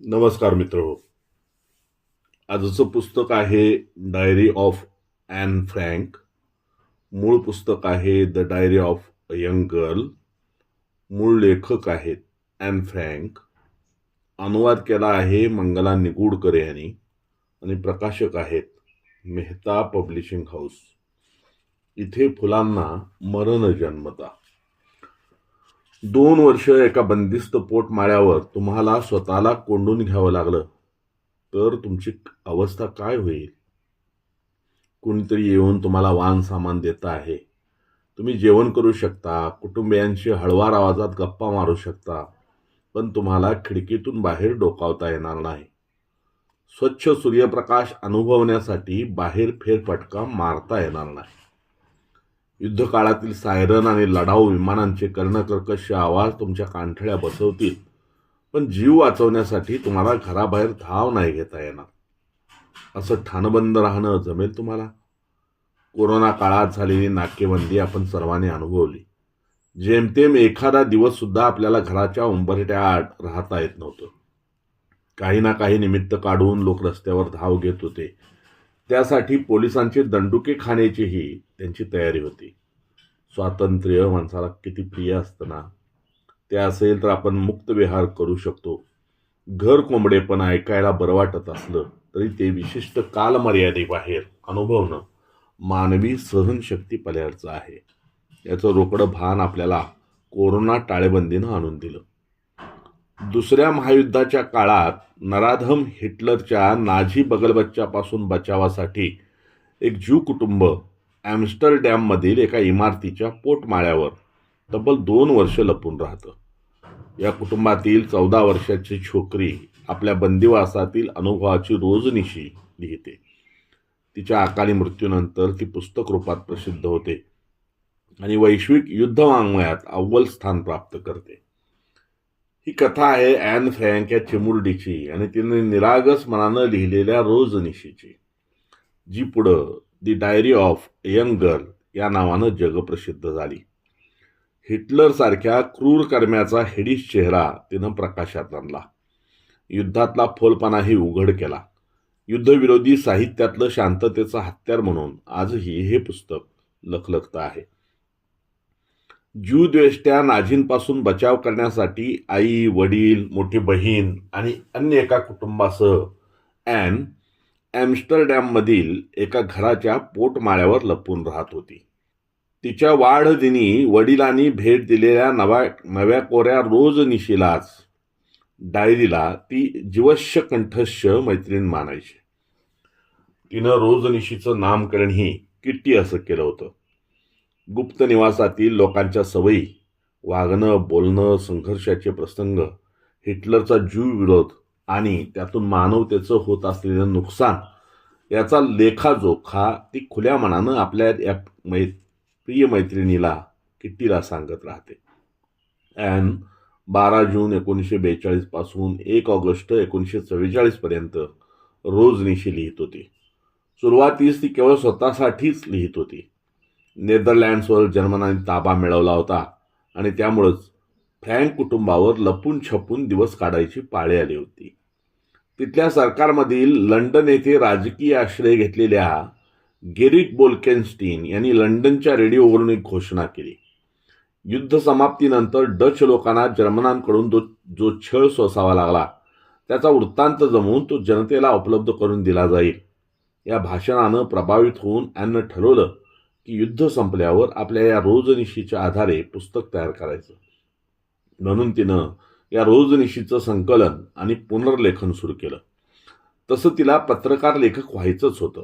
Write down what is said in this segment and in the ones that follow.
नमस्कार मित्र. हो आजचं पुस्तक आहे डायरी ऑफ ॲन फ्रँक मूळ पुस्तक आहे the diary of a young girl मूळ लेखक आहेत ॲन फ्रँक अनुवाद केला आहे मंगला निगुडकर यांनी. आणि प्रकाशक आहेत मेहता पब्लिशिंग हाऊस. इथे फुलांना मरण जन्मता. दोन वर्ष एका बंदिस्त पोटमाळ्यावर तुम्हाला स्वतःला कोंडून घ्यावं लागलं तर तुमची अवस्था काय होईल? कुणीतरी येऊन तुम्हाला वाहन सामान देत आहे. तुम्ही जेवण करू शकता कुटुंबियांशी हळवार आवाजात गप्पा मारू शकता पण तुम्हाला खिडकीतून बाहेर डोकावता येणार नाही. स्वच्छ सूर्यप्रकाश अनुभवण्यासाठी बाहेर फेरफटका मारता येणार नाही. युद्धकाळातील सायरन आणि लढाऊ विमानांचे कर्णकर्कश आवाज तुमच्या कानठळ्या बसवतील. पण जीव वाचवण्यासाठी तुम्हाला घराबाहेर धाव नाही घेता येणार. असं ठाणबंद राहणं जमेल तुम्हाला? कोरोना काळात झालेली नाकेबंदी आपण सर्वांनी अनुभवली. जेमतेम एखादा दिवससुद्धा आपल्याला घराच्या उंबरट्याआड राहता येत नव्हतं. काही ना काही निमित्त काढून लोक रस्त्यावर धाव घेत होते. त्यासाठी पोलिसांचे दंडुके खाण्याचीही त्यांची तयारी होती. स्वातंत्र्य माणसाला किती प्रिय असतं ना ते असेल तर आपण मुक्त विहार करू शकतो. घर कोंबडे पण ऐकायला बरं वाटत असलं तरी ते विशिष्ट कालमर्यादेबाहेर अनुभवणं मानवी सहनशक्ती पल्याडचं आहे. याचं रोकडं भान आपल्याला कोरोना टाळेबंदीनं आणून दिलं. दुसऱ्या महायुद्धाच्या काळात नराधम हिटलरच्या नाझी बगलबच्च्यापासून बचावासाठी एक ज्यू कुटुंब ॲम्स्टरडॅममधील एका इमारतीच्या पोटमाळ्यावर तब्बल दोन वर्ष लपून राहतं. या कुटुंबातील चौदा वर्षाची छोकरी आपल्या बंदिवासातील अनुभवाची रोजनिशी लिहिते. तिच्या अकाली मृत्यूनंतर ती पुस्तक रूपात प्रसिद्ध होते आणि वैश्विक युद्धवाङ्मयात अव्वल स्थान प्राप्त करते. ही कथा आहे ॲन फ्रँक या चिमुरडीची आणि तिने निरागस मनानं लिहिलेल्या रोजनिशीची जी पुढं the diary of young girl या नावानं जगप्रसिद्ध झाली. हिटलरसारख्या क्रूर कर्म्याचा हेडीस चेहरा तिनं प्रकाशात आणला. युद्धातला फोलपणाही उघड केला. युद्धविरोधी साहित्यातलं शांततेचं हत्यार म्हणून आजही हे पुस्तक लखलखतं आहे. ज्यूद्वेष्ट्या नाझींपासून बचाव करण्यासाठी आई वडील मोठी बहीण आणि अन्य एका कुटुंबासह ॲन ॲम्स्टरडॅममधील एका घराच्या पोटमाळ्यावर लपून राहत होती. तिच्या वाढदिनी वडिलांनी भेट दिलेल्या नव्या नव्या कोऱ्या रोजनिशीलाच डायरीला ती जीवश्य कंठस्य मैत्रीण मानायची. तिनं रोजनिशीचं नामकरणही किट्टी असं केलं होतं. गुप्त निवासातील लोकांच्या सवयी वागणं बोलणं संघर्षाचे प्रसंग हिटलरचा जीव विरोध आणि त्यातून मानवतेचं होत असलेलं नुकसान याचा लेखाजोखा ती खुल्या मनानं आपल्या या मै प्रिय मैत्रिणीला किट्टीला सांगत राहते. ॲन बारा जून एकोणीसशे बेचाळीसपासून एक ऑगस्ट एकोणीसशे चव्वेचाळीसपर्यंत रोजनिशी लिहित होती. सुरुवातीस ती केवळ स्वतःसाठीच लिहित होती. नेदरलँड्सवर जर्मनाने ताबा मिळवला होता आणि त्यामुळंच फ्रँक कुटुंबावर लपून छपून दिवस काढायची पाळी आली होती. तिथल्या सरकारमधील लंडन येथे राजकीय आश्रय घेतलेल्या गेरिक बोल्केनस्टीन यांनी लंडनच्या रेडिओवरून एक घोषणा केली. युद्ध समाप्तीनंतर डच लोकांना जर्मनांकडून जो जो छळ सोसावा लागला त्याचा वृत्तांत जमवून तो जनतेला उपलब्ध करून दिला जाईल. या भाषणानं प्रभावित होऊन ॲननं ठरवलं की युद्ध संपल्यावर आपल्या या रोजनिशीच्या आधारे पुस्तक तयार करायचं. म्हणून तिनं या रोजनिशीचं संकलन आणि पुनर्लेखन सुरू केलं. तसं तिला पत्रकार लेखक व्हायचंच होतं.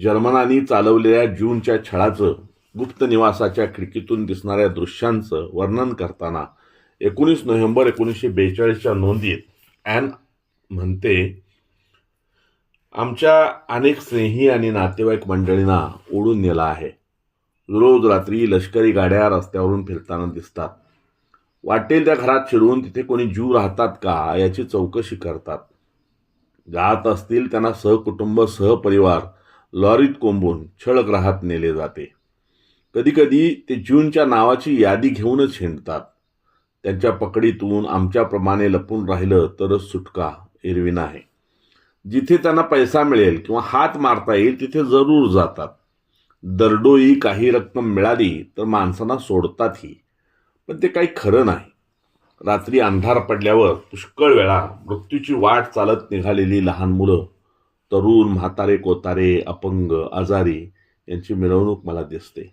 जर्मनानी चालवलेल्या जूनच्या छळाचं गुप्त निवासाच्या खिडकीतून दिसणाऱ्या दृश्यांचं वर्णन करताना एकोणीस नोव्हेंबर एकोणीसशे बेचाळीसच्या नोंदीत ॲन म्हणते आमच्या अनेक स्नेही आणि नातेवाईक मंडळींना ओढून नेला आहे. रोज रात्री लष्करी गाड्या रस्त्यावरून फिरताना दिसतात. वाटेल त्या घरात शिरून तिथे कोणी जीव राहतात का याची चौकशी करतात. जात असतील त्यांना सहकुटुंब सहपरिवार लॉरीत कोंबून छळग्राहात नेले जाते. कधीकधी ते जूनच्या नावाची यादी घेऊनच हिंडतात. त्यांच्या पकडीतून आमच्याप्रमाणे लपून राहिलं तरच सुटका एरवी नाही. जिथे त्यांना पैसा मिळेल किंवा हात मारता येईल तिथे जरूर जातात. दरडोई काही रक्कम मिळाली तर माणसांना सोडतातही पण ते काही खरं नाही. रात्री अंधार पडल्यावर पुष्कळ वेळा मृत्यूची वाट चालत निघालेली लहान मुलं तरुण म्हातारे कोतारे अपंग आजारी यांची मिरवणूक मला दिसते.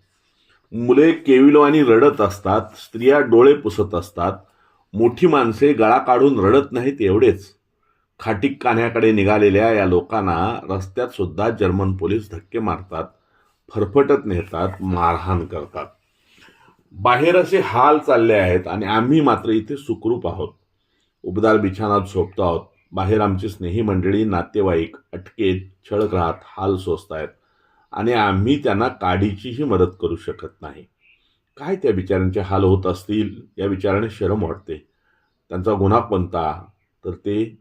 मुले केविलवानी रडत असतात स्त्रिया डोळे पुसत असतात मोठी माणसे गळा काढून रडत नाहीत एवढेच. खाटीक कान्याकडे निघालेल्या या लोकांना रस्त्यात सुद्धा जर्मन पोलीस धक्के मारतात फरफटत नेतात मारहाण करतात. बाहेर असे हाल चालले आहेत आणि आम्ही मात्र इथे सुखरूप आहोत. उबदार बिछानात झोपतो आहोत. बाहेर आमची स्नेही मंडळी नातेवाईक अटकेत छळग्रात हाल सोसतायत आणि आम्ही त्यांना काडीचीही मदत करू शकत नाही. काय त्या बिचाऱ्यांचे हाल होत असतील? या विचाराने शरम वाटते. त्यांचा गुन्हा कोणता? तर ते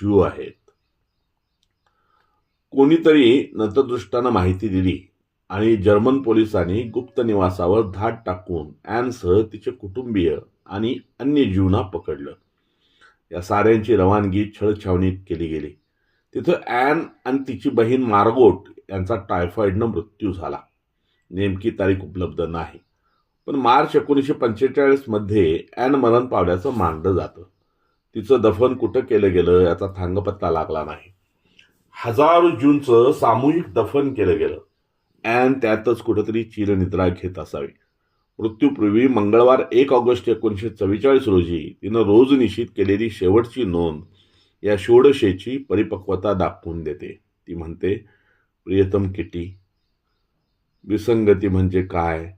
ज्यू आहेत. कोणीतरी नतदृष्टांना माहिती दिली आणि जर्मन पोलिसांनी गुप्त निवासावर धाड टाकून ॲनसह तिचे कुटुंबीय आणि अन्य जीवना पकडलं. या साऱ्यांची रवानगी छळछावणीत केली गेली. तिथं ॲन आणि तिची बहीण मार्गोट यांचा टायफॉईडनं मृत्यू झाला. नेमकी तारीख उपलब्ध नाही. पण मार्च एकोणीसशे पंचेचाळीसमध्ये ॲन मरण पावल्याचं मानलं जातं. तिचं दफन कुठं केलं गेलं याचा थांगपत्ता लागला नाही. हजारो जूनचं सामूहिक दफन केलं गेलं. अँड त्यातच कुठंतरी चिरनिद्रा घेत असावी. मृत्यूपूर्वी मंगळवार एक ऑगस्ट एकोणीसशे चव्वेचाळीस रोजी तिनं रोज निश्चित केलेली शेवटची नोंद या षोडशेची परिपक्वता दाखवून देते. ती म्हणते प्रियतम किटी विसंगती म्हणजे काय?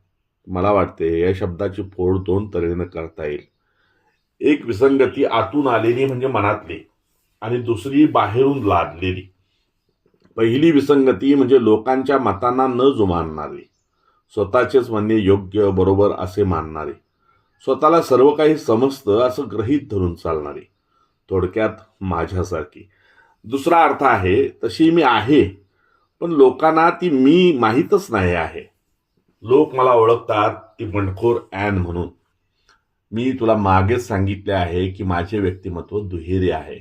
मला वाटते या शब्दाची फोड दोन तऱ्हेनं करता येईल. एक विसंगती आतून आलेली म्हणजे मनातली आणि दुसरी बाहेरून लादलेली. पहिली विसंगती म्हणजे लोकांच्या मतांना न जुमानणारी. स्वतःचेच म्हणणे योग्य बरोबर असे मानणारे. स्वतःला सर्व काही समजतं असं ग्रहीत धरून चालणारी. थोडक्यात माझ्यासारखी. दुसरा अर्थ आहे तशी मी आहे पण लोकांना ती मी माहीतच नाही आहे. लोक मला ओळखतात ती बंडखोर ॲन म्हणून. मी तुला मागेच सांगितले आहे की माझे व्यक्तिमत्व दुहेरी आहे.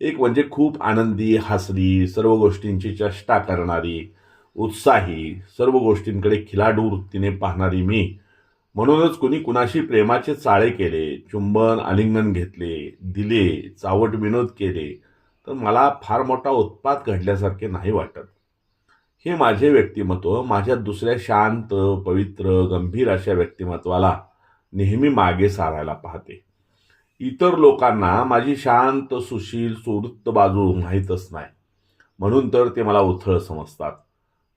एक म्हणजे खूप आनंदी हसरी सर्व गोष्टींची चेष्टा करणारी उत्साही सर्व गोष्टींकडे खिलाडू वृत्तीने पाहणारी मी. म्हणूनच कुणी कुणाशी प्रेमाचे चाळे केले चुंबन आलिंगन घेतले दिले चावट विनोद केले तर मला फार मोठा उत्पात घडल्यासारखे नाही वाटत. हे माझे व्यक्तिमत्व माझ्या दुसऱ्या शांत पवित्र गंभीर अशा व्यक्तिमत्वाला नेहमी मागे सारायला पाहते. इतर लोकांना माझी शांत सुशील सुवृत्त बाजू माहीतच नाही. म्हणून तर ते मला उथळ समजतात.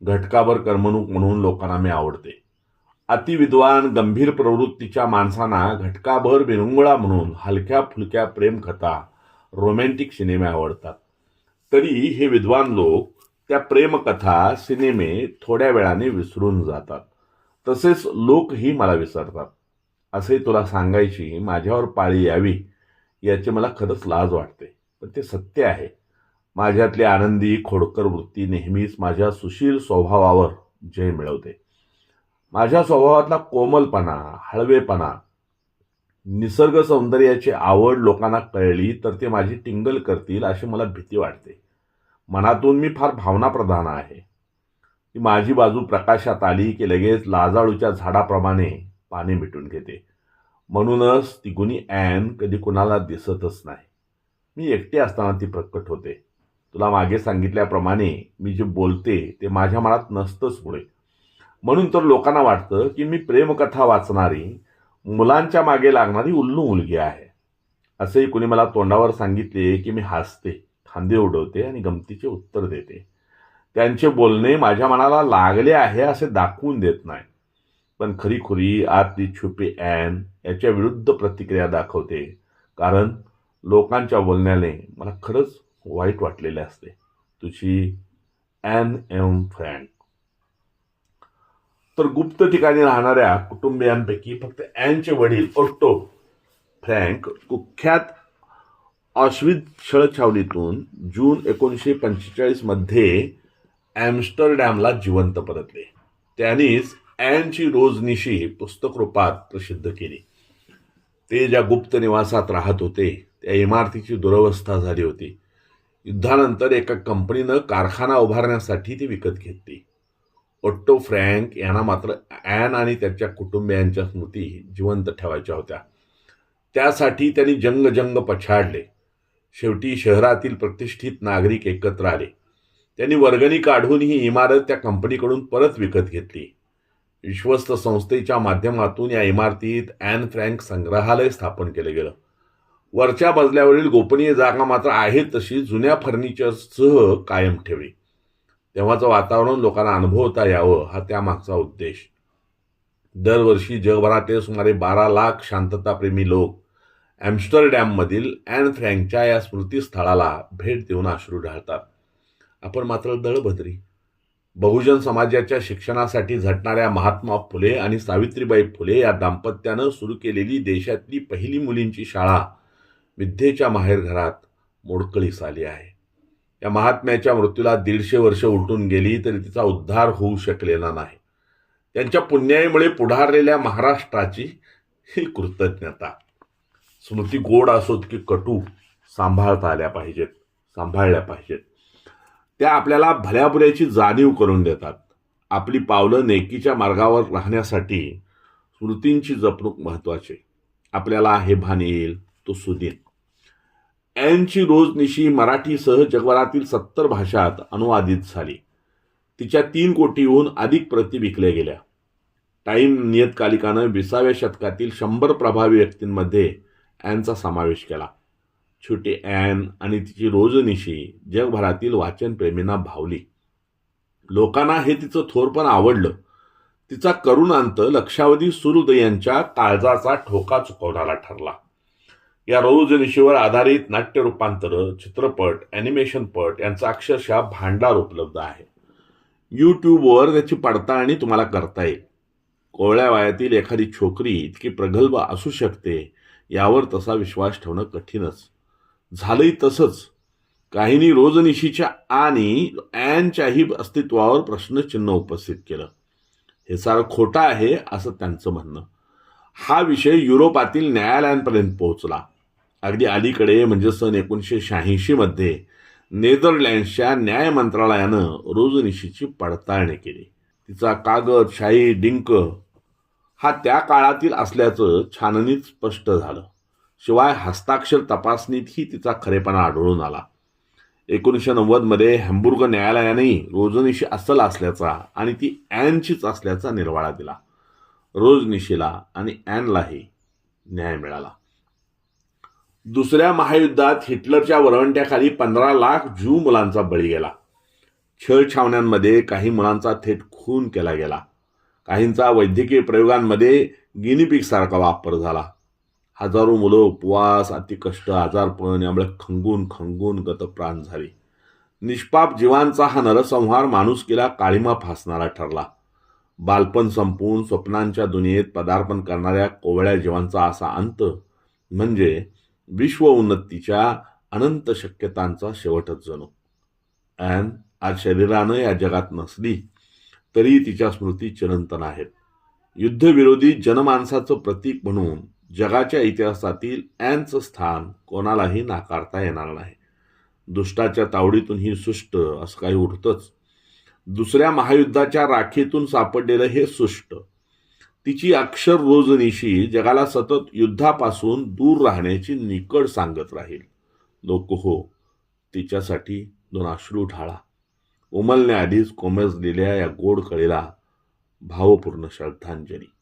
घटकाभर करमणूक म्हणून लोकांना मी आवडते. अतिविद्वान गंभीर प्रवृत्तीच्या माणसांना घटकाभर विरंगुळा म्हणून हलक्या फुलक्या प्रेमकथा रोमॅन्टिक सिनेमे आवडतात. तरी हे विद्वान लोक त्या प्रेमकथा सिनेमे थोड्या वेळाने विसरून जातात. तसेच लोकही मला विसरतात. असे तुला सांगायची माझ्यावर पाळी यावी याची मला खरंच लाज वाटते. पण ते सत्य आहे. माझ्यातली आनंदी खोडकर वृत्ती नेहमीच माझ्या सुशील स्वभावावर जय मिळवते. माझ्या स्वभावातला कोमलपणा हळवेपणा निसर्ग सौंदर्याची आवड लोकांना कळली तर ते माझी टिंगल करतील अशी मला भीती वाटते. मनातून मी फार भावनाप्रधान आहे. ती माझी बाजू प्रकाशात आली की लगेच लाजाळूच्या झाडाप्रमाणे पाणी मिटून घेते. म्हणूनच ती गुणी ॲन कधी कुणाला दिसतच नाही. मी एकटे असताना ती प्रकट होते. तुला मागे सांगितल्याप्रमाणे मी जे बोलते ते माझ्या मनात नसतंच पुढे. म्हणून तर लोकांना वाटतं की मी प्रेमकथा वाचणारी मुलांच्या मागे लागणारी उल्लू मुलगी आहे. असेही कुणी मला तोंडावर सांगितले की मी हसते खांदे उडवते आणि गमतीचे उत्तर देते. त्यांचे बोलणे माझ्या मनाला लागले आहे असे दाखवून देत नाही. पण खरीखुरी आतली छुपी ॲन याच्या विरुद्ध प्रतिक्रिया दाखवते. कारण लोकांच्या बोलण्याने मला खरंच वाईट वाटलेले असते. तुझी ॲन एम फ्रँक. तर गुप्त ठिकाणी राहणाऱ्या कुटुंबियांपैकी फक्त ॲनचे वडील ओट्टो फ्रँक कुख्यात ऑश्विद छळछावणीतून जून एकोणीसशे पंचेचाळीसमध्ये ॲम्स्टरडॅमला जिवंत परतले. त्यांनीच ॲनची रोजनिशी पुस्तक रूपात प्रसिद्ध केली. ते ज्या गुप्त निवासात राहत होते त्या इमारतीची दुरवस्था झाली होती. युद्धानंतर एका कंपनीनं कारखाना उभारण्यासाठी ती विकत घेतली. ओट्टो फ्रँक यांना मात्र ॲन आणि त्याच्या कुटुंबियांच्या स्मृती जिवंत ठेवायच्या होत्या. त्यासाठी त्यांनी जंग जंग पछाडले. शेवटी शहरातील प्रतिष्ठित नागरिक एकत्र आले. त्यांनी वर्गणी काढून ही इमारत त्या कंपनीकडून परत विकत घेतली. विश्वस्त संस्थेच्या माध्यमातून या इमारतीत ॲन फ्रँक संग्रहालय स्थापन केलं गेलं. वरच्या मजल्यावरील गोपनीय जागा मात्र आहे तशी जुन्या फर्निचरसह कायम ठेवली. तेव्हाचं वातावरण लोकांना अनुभवता यावं हा त्यामागचा उद्देश. दरवर्षी जगभरातील सुमारे बारा लाख शांतताप्रेमी लोक ॲम्स्टरडॅममधील ॲन फ्रँकच्या या स्मृतीस्थळाला भेट देऊन अश्रू ढाळतात. आपण मात्र दळभद्री बहुजन समाजाच्या शिक्षणासाठी झटणाऱ्या महात्मा फुले आणि सावित्रीबाई फुले या दाम्पत्यानं सुरू केलेली देशातली पहिली मुलींची शाळा विद्येच्या माहेरघरात मोडकळीस आली आहे. या महात्म्याच्या मृत्यूला दीडशे वर्ष उलटून गेली तरी तिचा उद्धार होऊ शकलेला नाही. त्यांच्या पुण्याईमुळे पुढारलेल्या महाराष्ट्राची ही कृतज्ञता. स्मृती गोड असोत की कटू सांभाळता आल्या पाहिजेत सांभाळल्या पाहिजेत. त्या आपल्याला भल्याबुऱ्याची जाणीव करून देतात. आपली पावलं नेकीच्या मार्गावर राहण्यासाठी स्मृतींची जपणूक महत्त्वाची आपल्याला हे भान येईल तो सुनील. ॲनची रोजनिशी मराठीसह जगभरातील सत्तर भाषात अनुवादित झाली. तिच्या तीन कोटीहून अधिक प्रती विकल्या गेल्या. टाईम नियतकालिकानं विसाव्या शतकातील शंभर प्रभावी व्यक्तींमध्ये ॲनचा समावेश केला. छोटी ॲन आणि तिची रोजनिशी जगभरातील वाचनप्रेमींना भावली. लोकांना हे तिचं थोरपण आवडलं. तिचा करुणांत लक्षावधी सुहृदयांच्या काळजाचा ठोका चुकवणारा ठरला. या रोजनिशीवर आधारित नाट्य रूपांतर चित्रपट ॲनिमेशनपट यांचा अक्षरशः भांडार उपलब्ध आहे. यूट्यूबवर त्याची पडताळणी तुम्हाला करता येईल. कोवळ्या वयातील एखादी छोकरी इतकी प्रगल्भ असू शकते यावर तसा विश्वास ठेवणं कठीणच. झालंही तसंच. काहींनी रोजनिशीच्या आणि ॲनच्याही अस्तित्वावर प्रश्नचिन्ह उपस्थित केलं. हे सारं खोटं आहे असं त्यांचं म्हणणं. हा विषय युरोपातील न्यायालयांपर्यंत पोहोचला. अगदी अलीकडे म्हणजे सन एकोणीसशे शहाऐंशीमध्ये नेदरलँड्सच्या न्याय मंत्रालयानं रोजनिशीची पडताळणी केली. तिचा कागद शाही डिंक हा त्या काळातील असल्याचं छाननीत स्पष्ट झालं. शिवाय हस्ताक्षर तपासणीतही तिचा खरेपणा आढळून आला. एकोणीसशे नव्वदमध्ये हॅम्बुर्ग न्यायालयानेही रोजनिशी अस्सल असल्याचा आणि ती ॲनचीच असल्याचा निर्वाळा दिला. रोजनिशीला आणि ॲनलाही न्याय मिळाला. दुसऱ्या महायुद्धात हिटलरच्या वरवंट्याखाली पंधरा लाख ज्यू मुलांचा बळी गेला. छळछावण्यांमध्ये काही मुलांचा थेट खून केला गेला. काहींचा वैद्यकीय प्रयोगांमध्ये गिनीपिकसारखा वापर झाला. हजारो मुलं उपवास अतिकष्ट आजारपण यामुळे खंगून खंगून गतप्राण झाली. निष्पाप जीवांचा हा नरसंहार माणुसकीला काळीमा फासणारा ठरला. बालपण संपवून स्वप्नांच्या दुनियेत पदार्पण करणाऱ्या कोवळ्या जीवांचा असा अंत म्हणजे विश्व उन्नतीच्या अनंत शक्यतांचा शेवटच जणू. ॲन आज शरीरानं या जगात नसली तरी तिच्या स्मृती चिरंतन आहेत. युद्धविरोधी जनमानसाचं प्रतीक म्हणून जगाच्या इतिहासातील ॲनचं स्थान कोणालाही नाकारता येणार नाही. दुष्टाच्या तावडीतून ही सुष्ट असं काही उठतंच दुसऱ्या महायुद्धाच्या राखीतून सापडलेलं हे सुष्ट तिची अक्षर रोजनिशी जगाला सतत युद्धापासून दूर राहण्याची निकड सांगत राहील. लोक हो तिच्यासाठी दोन अश्रू ढाळा. उमलण्याआधीच कोमेजलेल्या या गोड कळीला भावपूर्ण श्रद्धांजली.